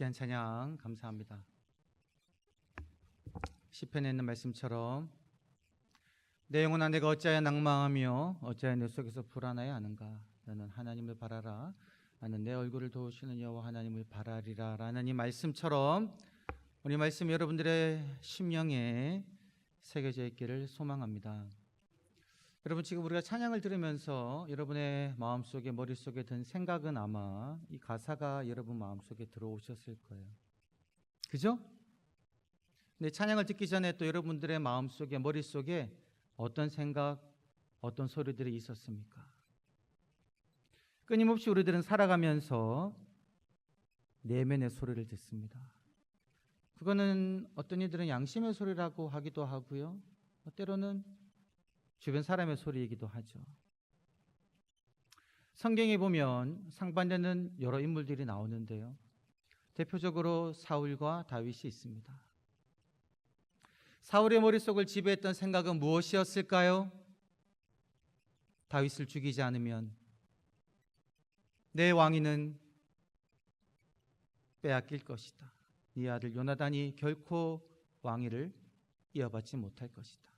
귀한 찬양 감사합니다. 시편에 있는 말씀처럼 내 영혼아 내가 어찌하여 낭망하며 어찌하여 내 속에서 불안하여 하는가 너는 하나님을 바라라 나는 내 얼굴을 도우시는 여호와 하나님을 바라리라 라는 이 말씀처럼 우리 말씀 여러분들의 심령에 새겨져 있기를 소망합니다. 여러분 지금 우리가 찬양을 들으면서 여러분의 마음속에 머릿속에 든 생각은 아마 이 가사가 여러분 마음속에 들어오셨을 거예요. 그죠? 근데 찬양을 듣기 전에 또 여러분들의 마음속에 머릿속에 어떤 생각, 어떤 소리들이 있었습니까? 끊임없이 우리들은 살아가면서 내면의 소리를 듣습니다. 그거는 어떤 이들은 양심의 소리라고 하기도 하고요. 때로는 주변 사람의 소리이기도 하죠. 성경에 보면 상반되는 여러 인물들이 나오는데요. 대표적으로 사울과 다윗이 있습니다. 사울의 머릿속을 지배했던 생각은 무엇이었을까요? 다윗을 죽이지 않으면 내 왕위는 빼앗길 것이다. 네 아들 요나단이 결코 왕위를 이어받지 못할 것이다.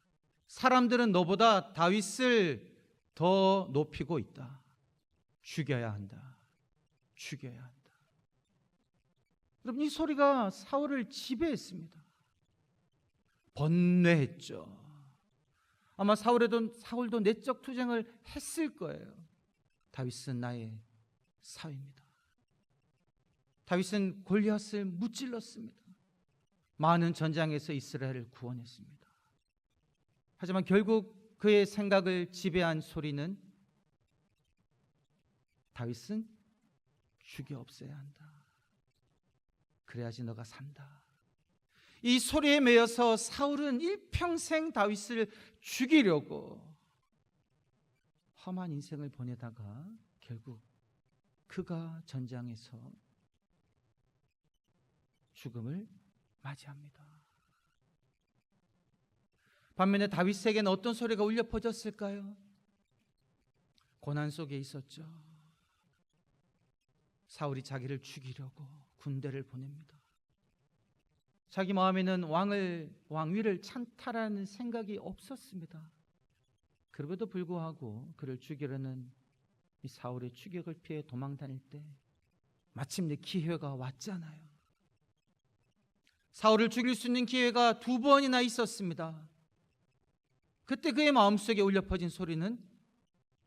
사람들은 너보다 다윗을 더 높이고 있다. 죽여야 한다. 죽여야 한다. 여러분 이 소리가 사울을 지배했습니다. 번뇌했죠. 아마 사울에도 사울도 내적 투쟁을 했을 거예요. 다윗은 나의 사위입니다. 다윗은 골리앗을 무찔렀습니다. 많은 전장에서 이스라엘을 구원했습니다. 하지만 결국 그의 생각을 지배한 소리는 다윗은 죽여 없애야 한다. 그래야지 너가 산다. 이 소리에 매여서 사울은 일평생 다윗을 죽이려고 험한 인생을 보내다가 결국 그가 전장에서 죽음을 맞이합니다. 반면에 다윗에게는 어떤 소리가 울려 퍼졌을까요? 고난 속에 있었죠. 사울이 자기를 죽이려고 군대를 보냅니다. 자기 마음에는 왕을 왕위를 찬탈하는 생각이 없었습니다. 그럼에도 불구하고 그를 죽이려는 이 사울의 추격을 피해 도망 다닐 때 마침내 기회가 왔잖아요. 사울을 죽일 수 있는 기회가 두 번이나 있었습니다. 그때 그의 마음속에 울려 퍼진 소리는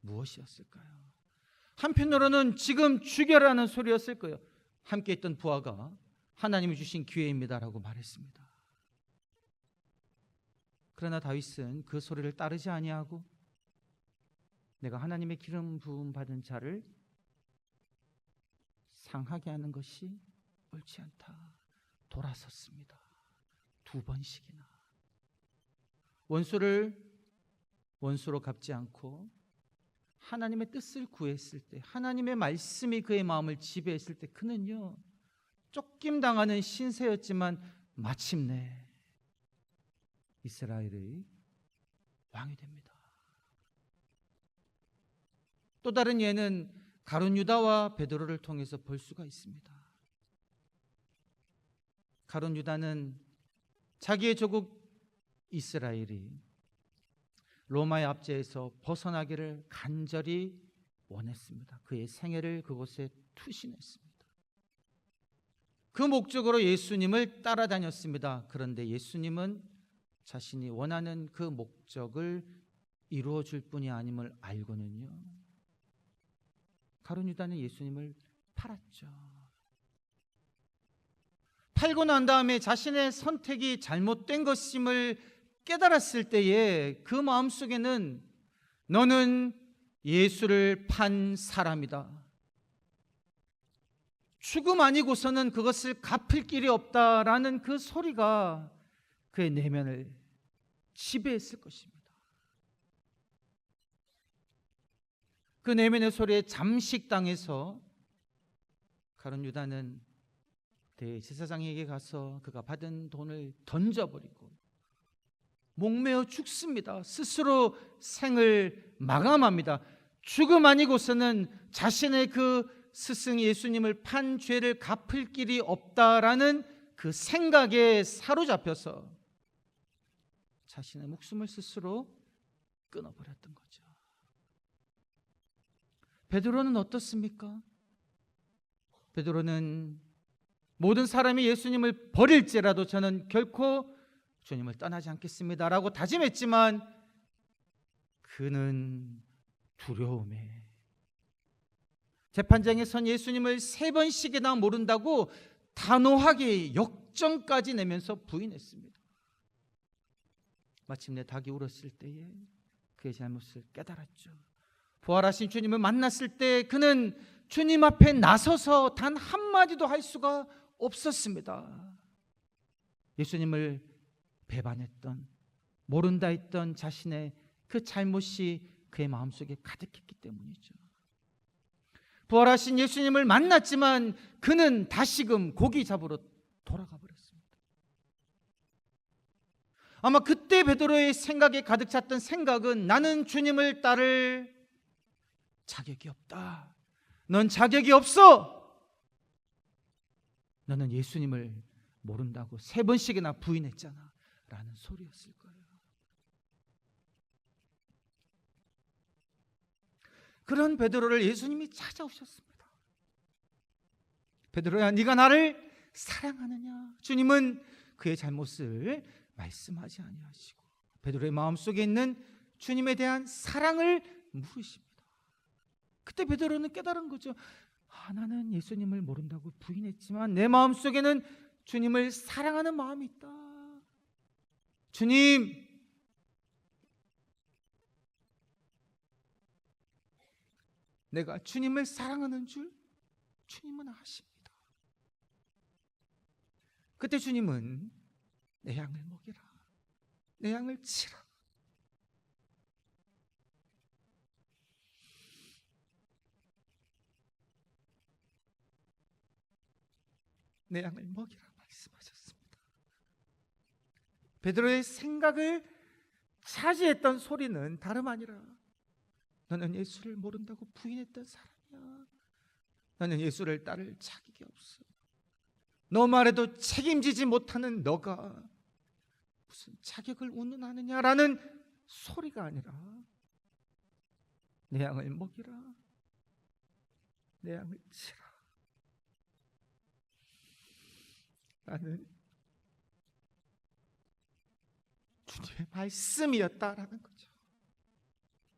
무엇이었을까요? 한편으로는 지금 죽여라는 소리였을 거예요. 함께 있던 부하가 하나님이 주신 기회입니다라고 말했습니다. 그러나 다윗은 그 소리를 따르지 아니하고 내가 하나님의 기름 부음 받은 자를 상하게 하는 것이 옳지 않다. 돌아섰습니다. 두 번씩이나. 원수를 원수로 갚지 않고 하나님의 뜻을 구했을 때, 하나님의 말씀이 그의 마음을 지배했을 때 그는요, 쫓김 당하는 신세였지만 마침내 이스라엘의 왕이 됩니다. 또 다른 예는 가룟 유다와 베드로를 통해서 볼 수가 있습니다. 가룟 유다는 자기의 조국 이스라엘이 로마의 압제에서 벗어나기를 간절히 원했습니다. 그의 생애를 그곳에 투신했습니다. 그 목적으로 예수님을 따라다녔습니다. 그런데 예수님은 자신이 원하는 그 목적을 이루어 줄 뿐이 아님을 알고는요. 가룟 유다는 예수님을 팔았죠. 팔고 난 다음에 자신의 선택이 잘못된 것임을 깨달았을 때에 그 마음속에는 너는 예수를 판 사람이다. 죽음 아니고서는 그것을 갚을 길이 없다라는 그 소리가 그의 내면을 지배했을 것입니다. 그 내면의 소리에 잠식당해서 가론 유다는 대제사장에게 가서 그가 받은 돈을 던져버리고 목매어 죽습니다. 스스로 생을 마감합니다. 죽음 아니고서는 자신의 그 스승 예수님을 판 죄를 갚을 길이 없다라는 그 생각에 사로잡혀서 자신의 목숨을 스스로 끊어버렸던 거죠. 베드로는 어떻습니까? 베드로는 모든 사람이 예수님을 버릴지라도 저는 결코 주님을 떠나지 않겠습니다라고 다짐했지만 그는 두려움에 재판장에 선 예수님을 세 번씩이나 모른다고 단호하게 역정까지 내면서 부인했습니다. 마침내 닭이 울었을 때에 그의 잘못을 깨달았죠. 부활하신 주님을 만났을 때 그는 주님 앞에 나서서 단 한마디도 할 수가 없었습니다. 예수님을 배반했던 모른다 했던 자신의 그 잘못이 그의 마음속에 가득했기 때문이죠. 부활하신 예수님을 만났지만 그는 다시금 고기 잡으러 돌아가 버렸습니다. 아마 그때 베드로의 생각에 가득 찼던 생각은 나는 주님을 따를 자격이 없다. 넌 자격이 없어. 너는 예수님을 모른다고 세 번씩이나 부인했잖아. 라는 소리였을 거예요. 그런 베드로를 예수님이 찾아오셨습니다. 베드로야, 네가 나를 사랑하느냐? 주님은 그의 잘못을 말씀하지 아니하시고 베드로의 마음속에 있는 주님에 대한 사랑을 물으십니다. 그때 베드로는 깨달은 거죠. 아, 나는 예수님을 모른다고 부인했지만 내 마음속에는 주님을 사랑하는 마음이 있다. 주님, 내가 주님을 사랑하는 줄 주님은 아십니다. 그때 주님은 내 양을 먹이라. 내 양을 치라. 내 양을 먹이라 말씀하셨습니다. 베드로의 생각을 차지했던 소리는 다름 아니라 너는 예수를 모른다고 부인했던 사람이야. 나는 예수를 따를 자격이 없어. 너 말에도 책임지지 못하는 너가 무슨 자격을 운운하느냐라는 소리가 아니라 내 양을 먹이라. 내 양을 치라. 나는 주님의 말씀이었다라는 거죠.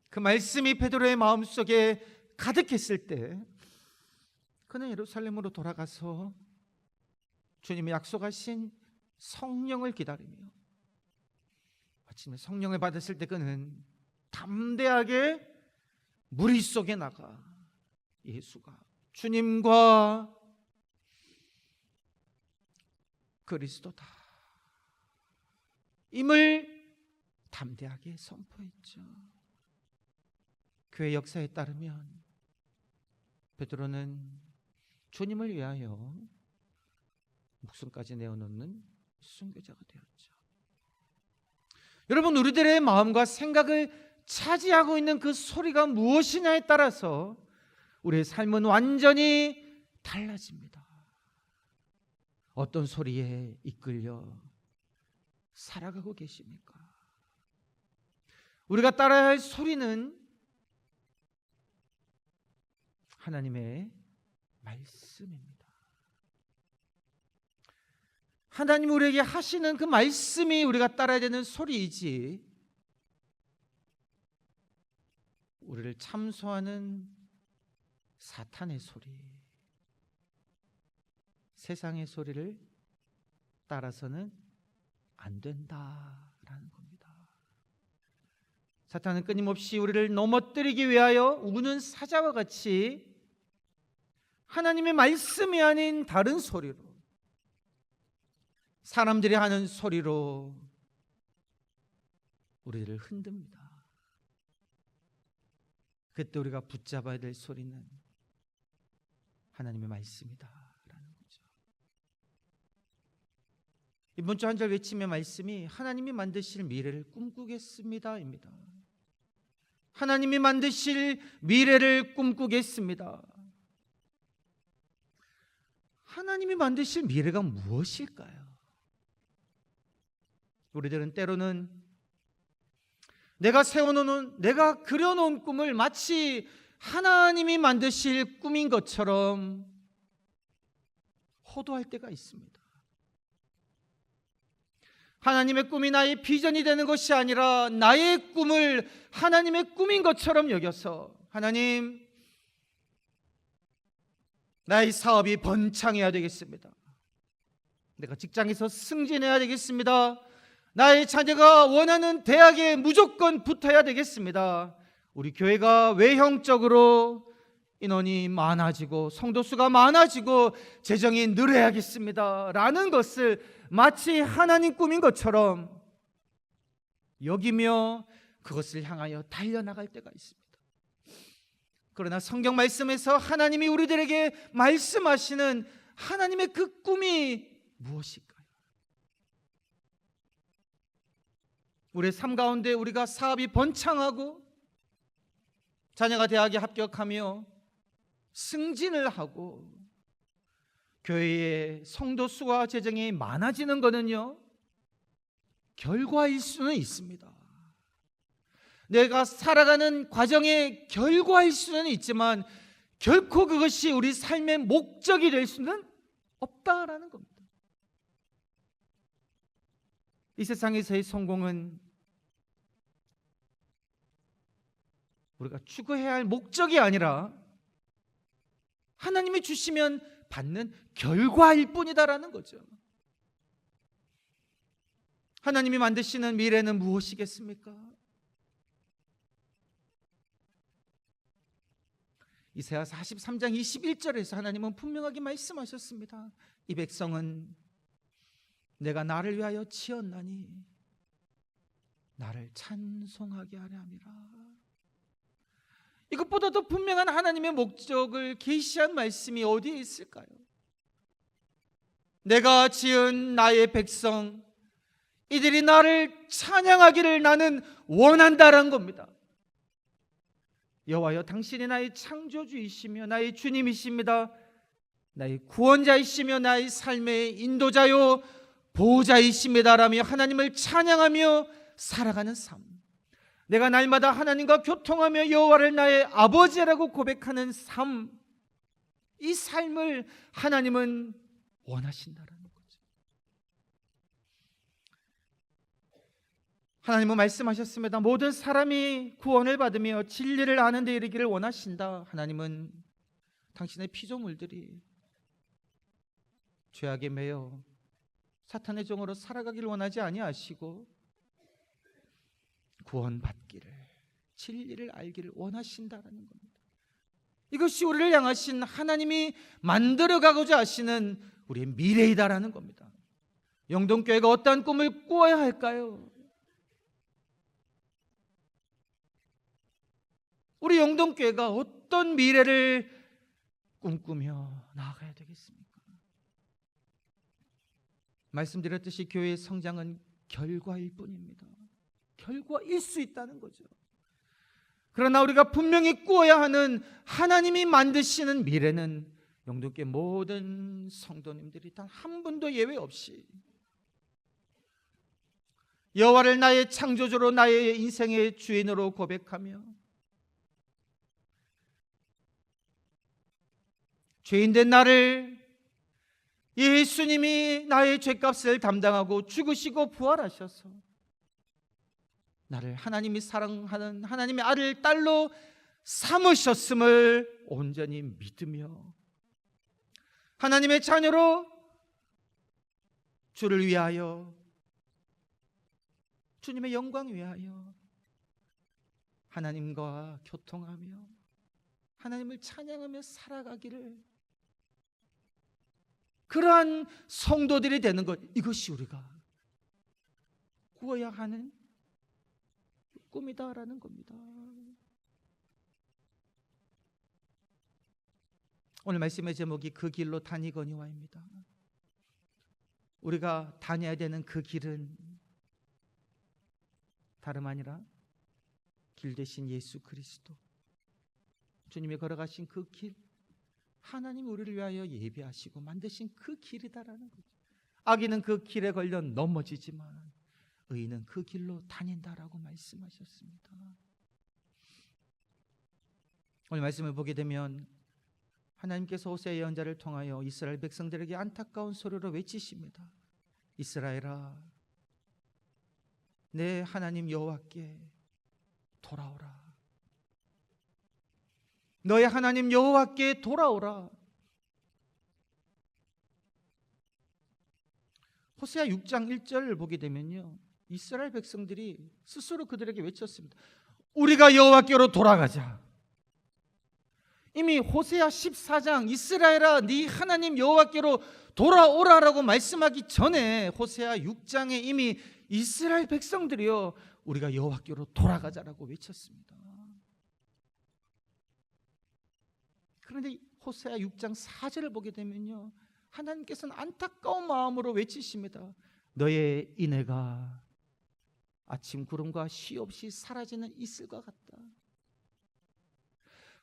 그 말씀이 베드로의 마음속에 가득했을 때 그는 예루살렘으로 돌아가서 주님이 약속하신 성령을 기다리며 아침에 성령을 받았을 때 그는 담대하게 무리 속에 나가 예수가 주님과 그리스도다. 임을 담대하게 선포했죠. 교회 역사에 따르면 베드로는 주님을 위하여 목숨까지 내어놓는 순교자가 되었죠. 여러분 우리들의 마음과 생각을 차지하고 있는 그 소리가 무엇이냐에 따라서 우리의 삶은 완전히 달라집니다. 어떤 소리에 이끌려 살아가고 계십니까? 우리가 따라야 할 소리는 하나님의 말씀입니다. 하나님 우리에게 하시는 그 말씀이 우리가 따라야 되는 소리이지 우리를 참소하는 사탄의 소리 세상의 소리를 따라서는 안 된다라는 겁니다. 사탄은 끊임없이 우리를 넘어뜨리기 위하여 우는 사자와 같이 하나님의 말씀이 아닌 다른 소리로 사람들이 하는 소리로 우리를 흔듭니다. 그때 우리가 붙잡아야 될 소리는 하나님의 말씀이다라는 거죠. 이번 주 한 절 외침의 말씀이 하나님이 만드실 미래를 꿈꾸겠습니다입니다. 하나님이 만드실 미래를 꿈꾸겠습니다. 하나님이 만드실 미래가 무엇일까요? 우리들은 때로는 내가 세워놓은, 내가 그려놓은 꿈을 마치 하나님이 만드실 꿈인 것처럼 호도할 때가 있습니다. 하나님의 꿈이 나의 비전이 되는 것이 아니라 나의 꿈을 하나님의 꿈인 것처럼 여겨서 하나님, 나의 사업이 번창해야 되겠습니다. 내가 직장에서 승진해야 되겠습니다. 나의 자녀가 원하는 대학에 무조건 붙어야 되겠습니다. 우리 교회가 외형적으로 인원이 많아지고 성도 수가 많아지고 재정이 늘어야겠습니다. 라는 것을 마치 하나님 꿈인 것처럼 여기며 그것을 향하여 달려나갈 때가 있습니다. 그러나 성경 말씀에서 하나님이 우리들에게 말씀하시는 하나님의 그 꿈이 무엇일까요? 우리의 삶 가운데 우리가 사업이 번창하고 자녀가 대학에 합격하며 승진을 하고 교회의 성도 수와 재정이 많아지는 것은요 결과일 수는 있습니다. 내가 살아가는 과정의 결과일 수는 있지만 결코 그것이 우리 삶의 목적이 될 수는 없다라는 겁니다. 이 세상에서의 성공은 우리가 추구해야 할 목적이 아니라 하나님이 주시면 받는 결과일 뿐이다라는 거죠. 하나님이 만드시는 미래는 무엇이겠습니까? 이사야 43장 21절에서 하나님은 분명하게 말씀하셨습니다. 이 백성은 내가 나를 위하여 지었나니 나를 찬송하게 하려 함이라. 이것보다 더 분명한 하나님의 목적을 계시한 말씀이 어디에 있을까요? 내가 지은 나의 백성 이들이 나를 찬양하기를 나는 원한다라는 겁니다. 여호와여 당신이 나의 창조주이시며 나의 주님이십니다. 나의 구원자이시며 나의 삶의 인도자요 보호자이십니다라며 하나님을 찬양하며 살아가는 삶. 내가 날마다 하나님과 교통하며 여호와를 나의 아버지라고 고백하는 삶. 이 삶을 하나님은 원하신다라는 거죠. 하나님은 말씀하셨습니다. 모든 사람이 구원을 받으며 진리를 아는 데 이르기를 원하신다. 하나님은 당신의 피조물들이 죄악에 매여 사탄의 종으로 살아가기를 원하지 아니하시고 구원받기를 진리를 알기를 원하신다라는 겁니다. 이것이 우리를 향하신 하나님이 만들어 가고자 하시는 우리의 미래이다라는 겁니다. 영동교회가 어떠한 꿈을 꾸어야 할까요? 우리 영동교회가 어떤 미래를 꿈꾸며 나아가야 되겠습니까? 말씀드렸듯이 교회의 성장은 결과일 뿐입니다. 결과일 수 있다는 거죠. 그러나 우리가 분명히 꾸어야 하는 하나님이 만드시는 미래는 영도교 모든 성도님들이 단 한 분도 예외 없이 여호와를 나의 창조주로 나의 인생의 주인으로 고백하며 죄인된 나를 예수님이 나의 죄값을 담당하고 죽으시고 부활하셔서 나를 하나님이 사랑하는 하나님의 아들 딸로 삼으셨음을 온전히 믿으며 하나님의 자녀로 주를 위하여 주님의 영광 위하여 하나님과 교통하며 하나님을 찬양하며 살아가기를 그러한 성도들이 되는 것 이것이 우리가 꾸어야 하는 꿈이다라는 겁니다. 오늘 말씀의 제목이 그 길로 다니거니와입니다. 우리가 다녀야 되는 그 길은 다름 아니라 길 대신 예수 그리스도 주님이 걸어가신 그 길, 하나님이 우리를 위하여 예비하시고 만드신 그 길이다라는 거죠. 악인은 그 길에 걸려 넘어지지만 의인은 그 길로 다닌다라고 말씀하셨습니다. 오늘 말씀을 보게 되면 하나님께서 호세 예언자를 통하여 이스라엘 백성들에게 안타까운 소리로 외치십니다. 이스라엘아, 내 하나님 여호와께 돌아오라. 너의 하나님 여호와께 돌아오라. 호세아 6장 1절을 보게 되면요. 이스라엘 백성들이 스스로 그들에게 외쳤습니다. 우리가 여호와께로 돌아가자. 이미 호세아 14장 이스라엘아 네 하나님 여호와께로 돌아오라라고 말씀하기 전에 호세아 6장에 이미 이스라엘 백성들이요 우리가 여호와께로 돌아가자라고 외쳤습니다. 그런데 호세아 6장 4절을 보게 되면요 하나님께서는 안타까운 마음으로 외치십니다. 너의 인애가 아침 구름과 시 없이 사라지는 이슬과 같다.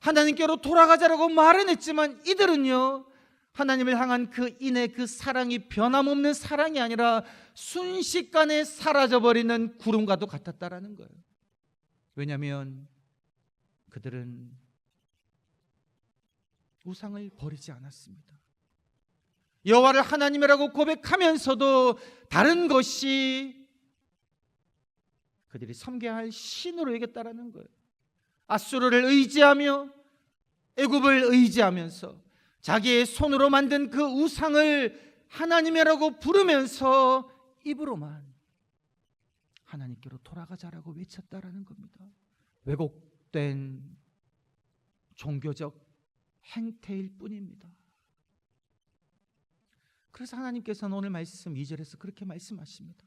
하나님께로 돌아가자라고 말은 했지만 이들은요 하나님을 향한 그 인애 그 사랑이 변함없는 사랑이 아니라 순식간에 사라져버리는 구름과도 같았다라는 거예요. 왜냐하면 그들은 우상을 버리지 않았습니다. 여호와를 하나님이라고 고백하면서도 다른 것이 그들이 섬겨야 할 신으로 여겼다라는 거예요. 아수르를 의지하며 애굽을 의지하면서 자기의 손으로 만든 그 우상을 하나님이라고 부르면서 입으로만 하나님께로 돌아가자라고 외쳤다라는 겁니다. 왜곡된 종교적 행태일 뿐입니다. 그래서 하나님께서는 오늘 말씀 2절에서 그렇게 말씀하십니다.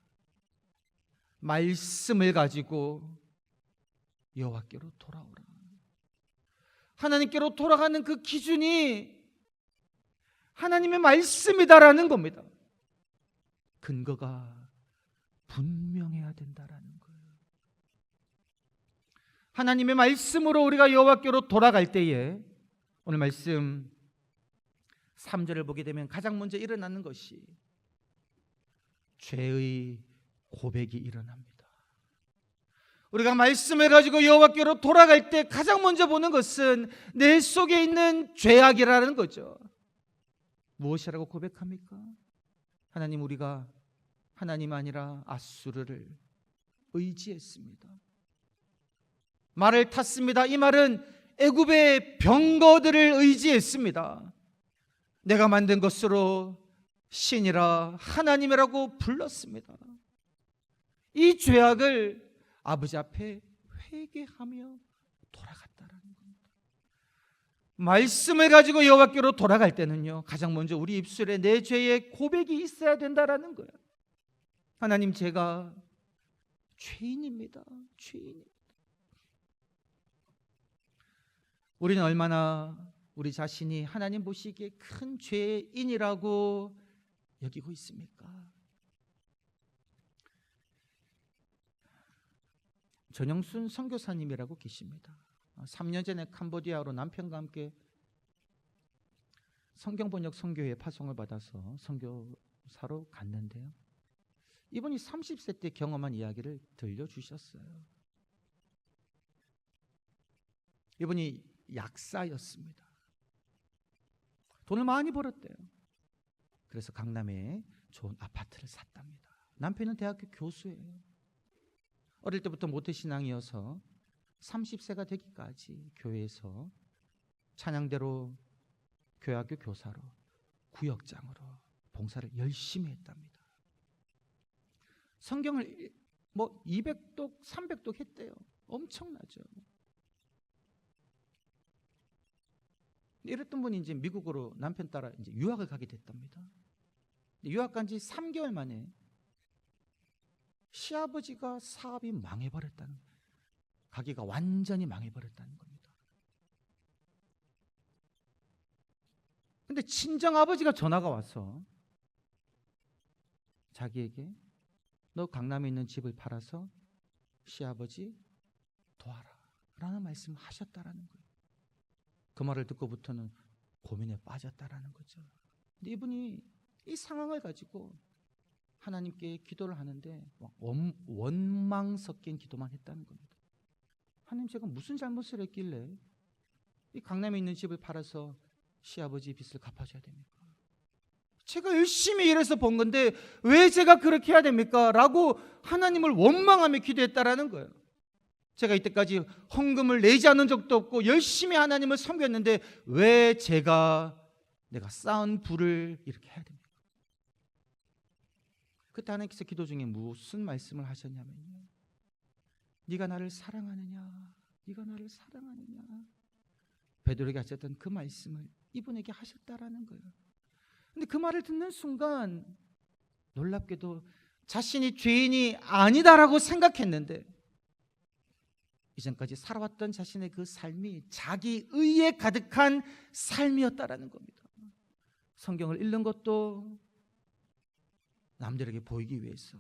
말씀을 가지고 여호와께로 돌아오라. 하나님께로 돌아가는 그 기준이 하나님의 말씀이다라는 겁니다. 근거가 분명해야 된다라는 거예요. 하나님의 말씀으로 우리가 여호와께로 돌아갈 때에 오늘 말씀 3절을 보게 되면 가장 먼저 일어나는 것이 죄의 고백이 일어납니다. 우리가 말씀을 가지고 여호와께로 돌아갈 때 가장 먼저 보는 것은 내 속에 있는 죄악이라는 거죠. 무엇이라고 고백합니까? 하나님 우리가 하나님 아니라 아수르를 의지했습니다. 말을 탔습니다. 이 말은 애굽의 병거들을 의지했습니다. 내가 만든 것으로 신이라 하나님이라고 불렀습니다. 이 죄악을 아버지 앞에 회개하며 돌아갔다라는 겁니다. 말씀을 가지고 여호와께로 돌아갈 때는요. 가장 먼저 우리 입술에 내 죄의 고백이 있어야 된다라는 거예요. 하나님 제가 죄인입니다. 죄인. 우리는 얼마나 우리 자신이 하나님 보시기에 큰 죄인이라고 여기고 있습니까? 전영순 선교사님이라고 계십니다. 3년 전에 캄보디아로 남편과 함께 성경 번역 선교회 파송을 받아서 선교사로 갔는데요. 이분이 30세 때 경험한 이야기를 들려주셨어요. 이분이 약사였습니다. 돈을 많이 벌었대요. 그래서 강남에 좋은 아파트를 샀답니다. 남편은 대학교 교수예요. 어릴 때부터 모태신앙이어서 30세가 되기까지 교회에서 찬양대로 교회학교 교사로 구역장으로 봉사를 열심히 했답니다. 성경을 뭐 200독, 300독 했대요. 엄청나죠. 이랬던 분이 이제 미국으로 남편 따라 이제 유학을 가게 됐답니다. 유학 간 지 3개월 만에 시아버지가 사업이 망해버렸다는 가게가 완전히 망해버렸다는 겁니다. 근데 친정 아버지가 전화가 와서 자기에게 너 강남에 있는 집을 팔아서 시아버지 도와라 라는 말씀을 하셨다라는 거예요. 그 말을 듣고부터는 고민에 빠졌다라는 거죠. 근데 이분이 이 상황을 가지고 하나님께 기도를 하는데 막 원, 원망 섞인 기도만 했다는 겁니다. 하나님 제가 무슨 잘못을 했길래 이 강남에 있는 집을 팔아서 시아버지 빚을 갚아줘야 됩니까? 제가 열심히 일해서 번 건데 왜 제가 그렇게 해야 됩니까? 라고 하나님을 원망하며 기도했다라는 거예요. 제가 이때까지 헌금을 내지 않은 적도 없고 열심히 하나님을 섬겼는데 왜 제가 내가 쌓은 부를 이렇게 해야 됩니까? 그때 하나님께서 기도 중에 무슨 말씀을 하셨냐면요. 네가 나를 사랑하느냐? 네가 나를 사랑하느냐? 베드로에게 하셨던 그 말씀을 이분에게 하셨다라는 거예요. 근데 그 말을 듣는 순간 놀랍게도 자신이 죄인이 아니다라고 생각했는데 이전까지 살아왔던 자신의 그 삶이 자기 의에 가득한 삶이었다라는 겁니다. 성경을 읽는 것도 남들에게 보이기 위해서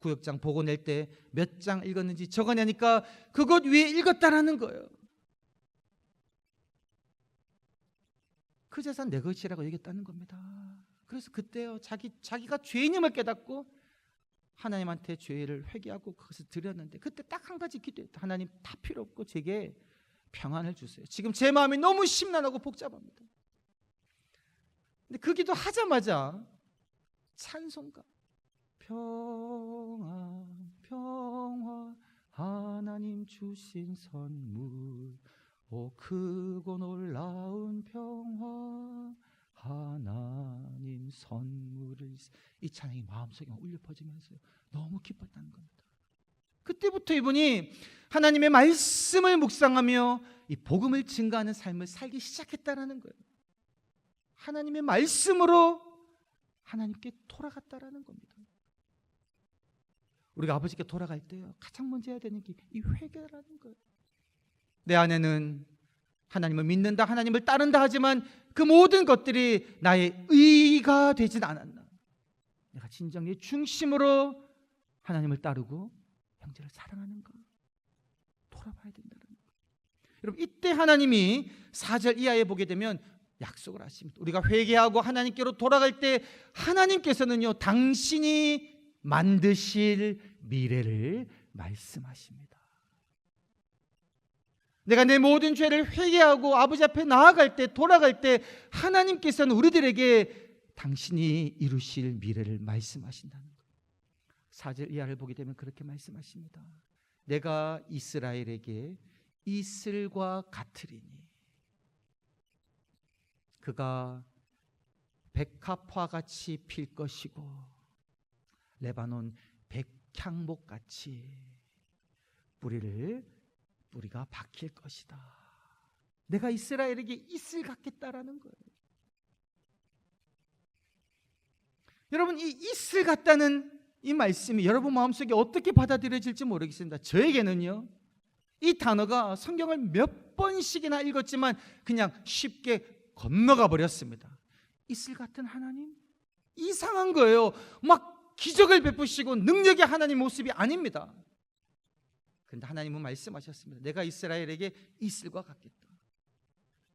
구역장 보고 낼 때 몇 장 읽었는지 적어내니까 그것 위에 읽었다라는 거예요. 그 재산 내 것이라고 얘기했다는 겁니다. 그래서 그때요 자기 자기가 죄인임을 깨닫고 하나님한테 죄를 회개하고 그것을 드렸는데 그때 딱 한 가지 기도했다. 하나님 다 필요 없고 제게 평안을 주세요. 지금 제 마음이 너무 심란하고 복잡합니다. 근데 그 기도 하자마자 찬송가 평안 평화 하나님 주신 선물 오 크고 놀라운 평화 하나님 선물을 이 찬양이 마음속에 울려 퍼지면서 너무 기뻤다는 겁니다. 그때부터 이분이 하나님의 말씀을 묵상하며 이 복음을 증가하는 삶을 살기 시작했다라는 거예요. 하나님의 말씀으로 하나님께 돌아갔다라는 겁니다. 우리가 아버지께 돌아갈 때요 가장 먼저 해야 되는 게 이 회개라는 거예요. 내 안에는 하나님을 믿는다, 하나님을 따른다 하지만 그 모든 것들이 나의 의가 되진 않았나. 내가 진정의 중심으로 하나님을 따르고 형제를 사랑하는가. 돌아봐야 된다는 거. 여러분 이때 하나님이 4절 이하에 보게 되면 약속을 하십니다. 우리가 회개하고 하나님께로 돌아갈 때 하나님께서는요 당신이 만드실 미래를 말씀하십니다. 내가 내 모든 죄를 회개하고 아버지 앞에 나아갈 때 돌아갈 때 하나님께서는 우리들에게 당신이 이루실 미래를 말씀하신다는 거예요. 4절 이하를 보게 되면 그렇게 말씀하십니다. 내가 이스라엘에게 이슬과 같으리니 그가 백합화 같이 필 것이고 레바논 백향목 같이 뿌리를 뿌리가 박힐 것이다. 내가 이스라엘에게 이슬 갖겠다라는 거예요. 여러분 이 이슬 같다는 이 말씀이 여러분 마음속에 어떻게 받아들여질지 모르겠습니다. 저에게는요. 이 단어가 성경을 몇 번씩이나 읽었지만 그냥 쉽게 건너가 버렸습니다. 이슬 같은 하나님? 이상한 거예요. 막 기적을 베푸시고 능력의 하나님 모습이 아닙니다. 그런데 하나님은 말씀하셨습니다. 내가 이스라엘에게 이슬과 같겠다.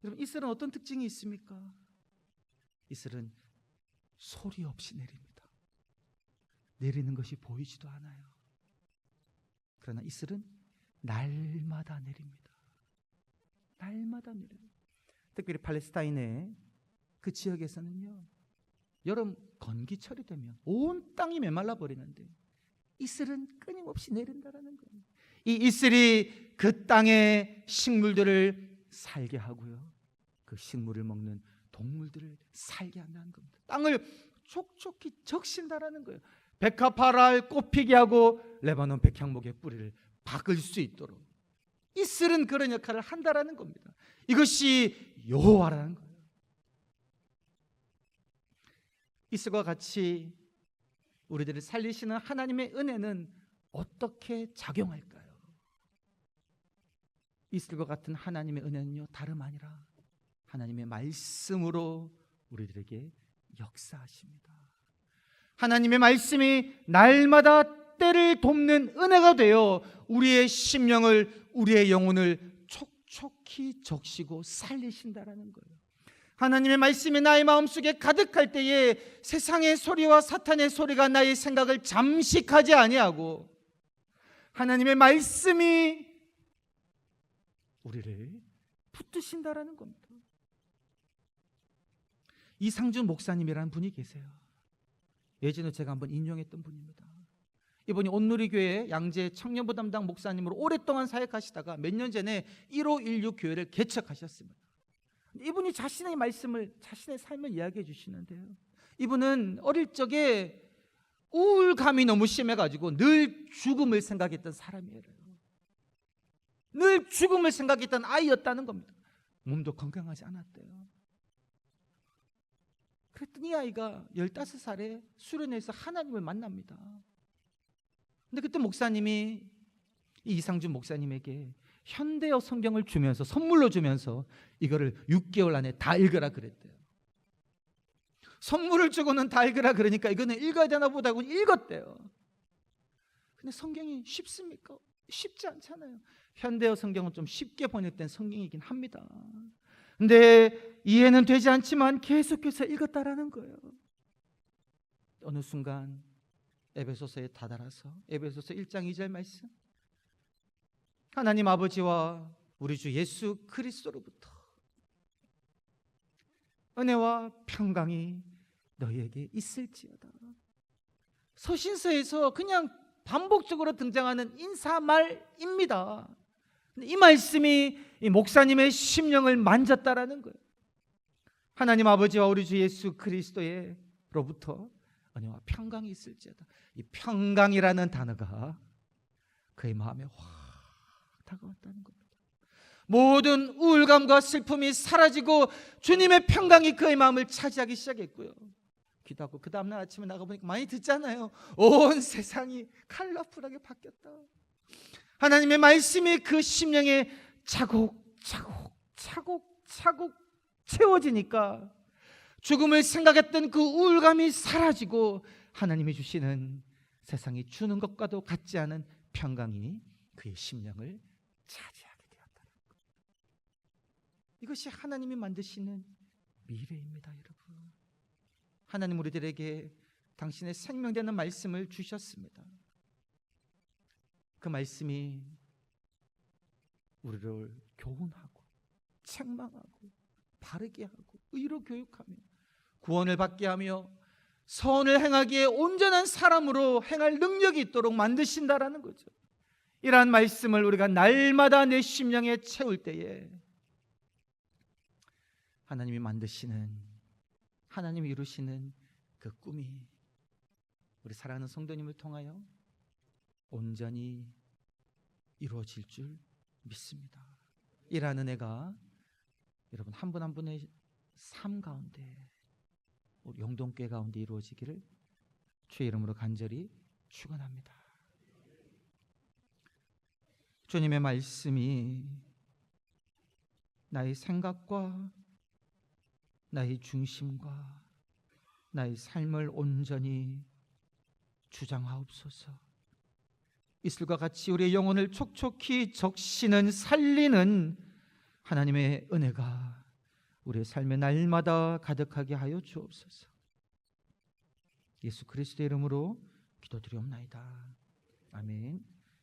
여러분 이슬은 어떤 특징이 있습니까? 이슬은 소리 없이 내립니다. 내리는 것이 보이지도 않아요. 그러나 이슬은 날마다 내립니다. 날마다 내려요. 특별히 팔레스타인의 그 지역에서는요. 여름 건기철이 되면 온 땅이 메말라 버리는데 이슬은 끊임없이 내린다라는 거예요. 이 이슬이 그 땅의 식물들을 살게 하고요. 그 식물을 먹는 동물들을 살게 한다는 겁니다. 땅을 촉촉히 적신다라는 거예요. 백합화를 꽃피게 하고 레바논 백향목의 뿌리를 박을 수 있도록 이슬은 그런 역할을 한다라는 겁니다. 이것이 여호와라는 거예요. 이슬과 같이 우리들을 살리시는 하나님의 은혜는 어떻게 작용할까요? 이슬과 같은 하나님의 은혜는요 다름 아니라 하나님의 말씀으로 우리들에게 역사하십니다. 하나님의 말씀이 날마다 때를 돕는 은혜가 되어 우리의 심령을 우리의 영혼을 촉촉히 적시고 살리신다라는 거예요. 하나님의 말씀이 나의 마음속에 가득할 때에 세상의 소리와 사탄의 소리가 나의 생각을 잠식하지 아니하고 하나님의 말씀이 우리를 붙드신다라는 겁니다. 이상준 목사님이라는 분이 계세요. 예전에 제가 한번 인용했던 분입니다. 이분이 온누리교회 양재 청년부 담당 목사님으로 오랫동안 사역하시다가 몇 년 전에 1516 교회를 개척하셨습니다. 이분이 자신의 말씀을 자신의 삶을 이야기해 주시는데요. 이분은 어릴 적에 우울감이 너무 심해가지고 늘 죽음을 생각했던 사람이에요. 늘 죽음을 생각했던 아이였다는 겁니다. 몸도 건강하지 않았대요. 그랬더니 이 아이가 15살에 수련회에서 하나님을 만납니다. 근데 그때 목사님이 이 이상준 목사님에게 현대어 성경을 주면서 선물로 주면서 이거를 6개월 안에 다 읽으라 그랬대요. 선물을 주고는 다 읽으라 그러니까 이거는 읽어야 되나 보다 고 읽었대요. 근데 성경이 쉽습니까? 쉽지 않잖아요. 현대어 성경은 좀 쉽게 번역된 성경이긴 합니다. 근데 이해는 되지 않지만 계속해서 읽었다라는 거예요. 어느 순간 에베소서에 다다라서 에베소서 1장 2절 말씀 하나님 아버지와 우리 주 예수 그리스도로부터 은혜와 평강이 너희에게 있을지어다. 서신서에서 그냥 반복적으로 등장하는 인사말입니다. 이 말씀이 이 목사님의 심령을 만졌다라는 거예요. 하나님 아버지와 우리 주 예수 그리스도의로부터 은혜와 평강이 있을지어다. 이 평강이라는 단어가 그의 마음에 확 다가왔다는 겁니다. 모든 우울감과 슬픔이 사라지고 주님의 평강이 그의 마음을 차지하기 시작했고요. 기도하고 그 다음날 아침에 나가보니까 많이 듣잖아요. 온 세상이 컬러풀하게 바뀌었다. 하나님의 말씀이 그 심령에 차곡 차곡 차곡 차곡 채워지니까 죽음을 생각했던 그 우울감이 사라지고 하나님이 주시는 세상이 주는 것과도 같지 않은 평강이 그의 심령을 차지하게 되었다는 것. 이것이 하나님이 만드시는 미래입니다, 여러분. 하나님 우리들에게 당신의 생명되는 말씀을 주셨습니다. 그 말씀이 우리를 교훈하고 책망하고 바르게 하고 의로 교육하며 구원을 받게 하며 선을 행하기에 온전한 사람으로 행할 능력이 있도록 만드신다라는 거죠. 이러한 말씀을 우리가 날마다 내 심령에 채울 때에 하나님이 만드시는 하나님이 이루시는 그 꿈이 우리 사랑하는 성도님을 통하여 온전히 이루어질 줄 믿습니다. 이라는 애가 여러분 한 분 한 분의 삶 가운데 우리 영동교회 가운데 이루어지기를 주의 이름으로 간절히 축원합니다. 주님의 말씀이 나의 생각과 나의 중심과 나의 삶을 온전히 주장하옵소서. 이슬과 같이 우리의 영혼을 촉촉히 적시는 살리는 하나님의 은혜가 우리의 삶의 날마다 가득하게 하여 주옵소서. 예수 그리스도의 이름으로 기도드리옵나이다. 아멘.